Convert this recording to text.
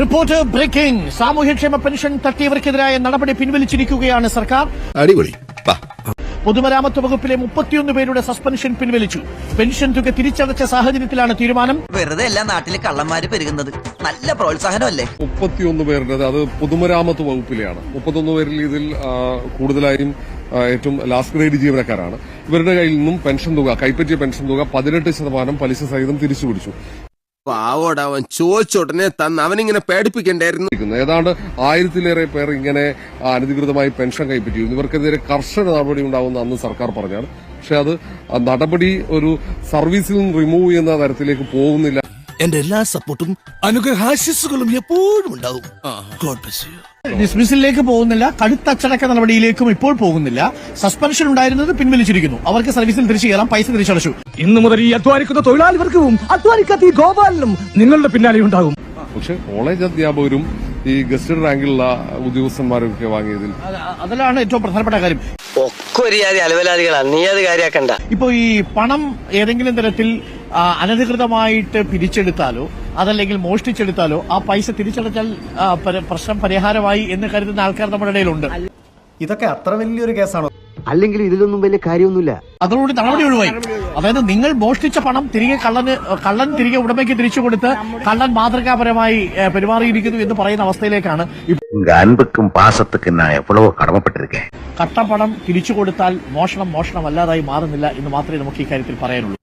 Report breaking സാമൂഹ്യക്ഷേമ pension തട്ടിയവർക്കെതിരായ നടപടി പിൻവലിച്ചിരിക്കുകയാണ് സർക്കാർ. അടിപൊളി. പൊതുമരാമത്ത് വകുപ്പിലെ മുപ്പത്തിയൊന്ന് പേരുടെ സസ്പെൻഷൻ പിൻവലിച്ചു. പെൻഷൻ തുക തിരിച്ചടച്ച സാഹചര്യത്തിലാണ് തീരുമാനം. വെറുതെ എല്ലാ നാട്ടിലെ കള്ളന്മാര് പെരുകുന്നത്. നല്ല പ്രോത്സാഹനമല്ലേ? മുപ്പത്തിയൊന്ന് പേരുടെ അത് പൊതുമരാമത്ത് വകുപ്പിലെയാണ്. മുപ്പത്തൊന്ന് പേരിൽ ഇതിൽ കൂടുതലായും ഏറ്റവും ലാസ്റ്റ് ഗ്രേഡ് ജീവനക്കാരാണ്. ഇവരുടെ കയ്യിൽ നിന്നും പെൻഷൻ തുക കൈപ്പറ്റിയ പെൻഷൻ തുക പതിനെട്ട് ശതമാനം പലിശ സഹിതം തിരിച്ചു പിടിച്ചു പാവോടാ ചോദിച്ചോട്ടനെ തന്ന് അവനിങ്ങനെ പേടിപ്പിക്കണ്ടായിരുന്നു. ഏതാണ്ട് ആയിരത്തിലേറെ പേർ ഇങ്ങനെ അനധികൃതമായി പെൻഷൻ കൈപ്പറ്റിയിരുന്നു. ഇവർക്കെതിരെ കർശന നടപടി ഉണ്ടാവുമെന്ന് അന്ന് സർക്കാർ പറഞ്ഞാണ്. പക്ഷെ അത് നടപടി ഒരു സർവീസിൽ നിന്ന് റിമൂവ് ചെയ്യുന്ന തരത്തിലേക്ക് പോകുന്നില്ല എന്റെ എല്ലാ സപ്പോർട്ടും അനുഗ്രഹാശിസുകളും എപ്പോഴും ഉണ്ടാവും. ഗോഡ് ബ്ലസ് യു ഡിസ്മിസിലേക്ക് പോകുന്നില്ല. കടുത്ത അച്ചടക്ക നടപടിയിലേക്കും ഇപ്പോൾ പോകുന്നില്ല. സസ്പെൻഷൻ ഉണ്ടായിരുന്നത് പിൻവലിച്ചിരിക്കുന്നു. അവർക്ക് സർവീസിൽ തിരിച്ചു കയറാം. പൈസ തിരിച്ചടച്ചു. ഇന്നു മുതൽ ഈ അധ്വാനിക്കുന്ന തൊഴിലാളികൾക്കും അധ്വാനിക്കാത്ത ഈ ഗോപാലിനും നിങ്ങളുടെ പിന്നാലെ ഉണ്ടാകും. പക്ഷെ കോളേജ് അധ്യാപകരും ഈ ഗസ്റ്റഡ് റാങ്കിലുള്ള ഉദ്യോഗസ്ഥന്മാരൊക്കെ വാങ്ങിയതിൽ അത് അതിലാണ് ഏറ്റവും പ്രധാനപ്പെട്ട കാര്യം. ഒക്കെ ഒരു ജാതി അലവലാദികളാണ് നീ അത് കാര്യാക്കണ്ട. ഇപ്പൊ ഈ പണം ഏതെങ്കിലും തരത്തിൽ അനധികൃതമായിട്ട് പിരിച്ചെടുത്താലോ അതല്ലെങ്കിൽ മോഷ്ടിച്ചെടുത്താലോ ആ പൈസ തിരിച്ചടച്ചാൽ പ്രശ്നം പരിഹാരമായി എന്ന് കരുതുന്ന ആൾക്കാർ നമ്മുടെ ഇടയിലുണ്ട്. ഇതൊക്കെ അത്ര വലിയൊരു കേസാണോ? അല്ലെങ്കിൽ ഇതിലൊന്നും വലിയ കാര്യമൊന്നുമില്ല. അതോടുകൂടി നടപടി ഒഴിവായി. അതായത് നിങ്ങൾ മോഷ്ടിച്ച പണം തിരികെ കള്ളന് കള്ളൻ തിരികെ ഉടമയ്ക്ക് തിരിച്ചു കൊടുത്ത് കള്ളൻ മാതൃകാപരമായി പെരുമാറിയിരിക്കുന്നു എന്ന് പറയുന്ന അവസ്ഥയിലേക്കാണ് അൻപക്കും പാസത്തുക്കും കടമപ്പെട്ടിരിക്കേ. കട്ടപ്പണം തിരിച്ചു കൊടുത്താൽ മോഷണം മോഷണം അല്ലാതായി മാറുന്നില്ല എന്ന് മാത്രമേ നമുക്ക് ഈ കാര്യത്തിൽ പറയാനുള്ളൂ.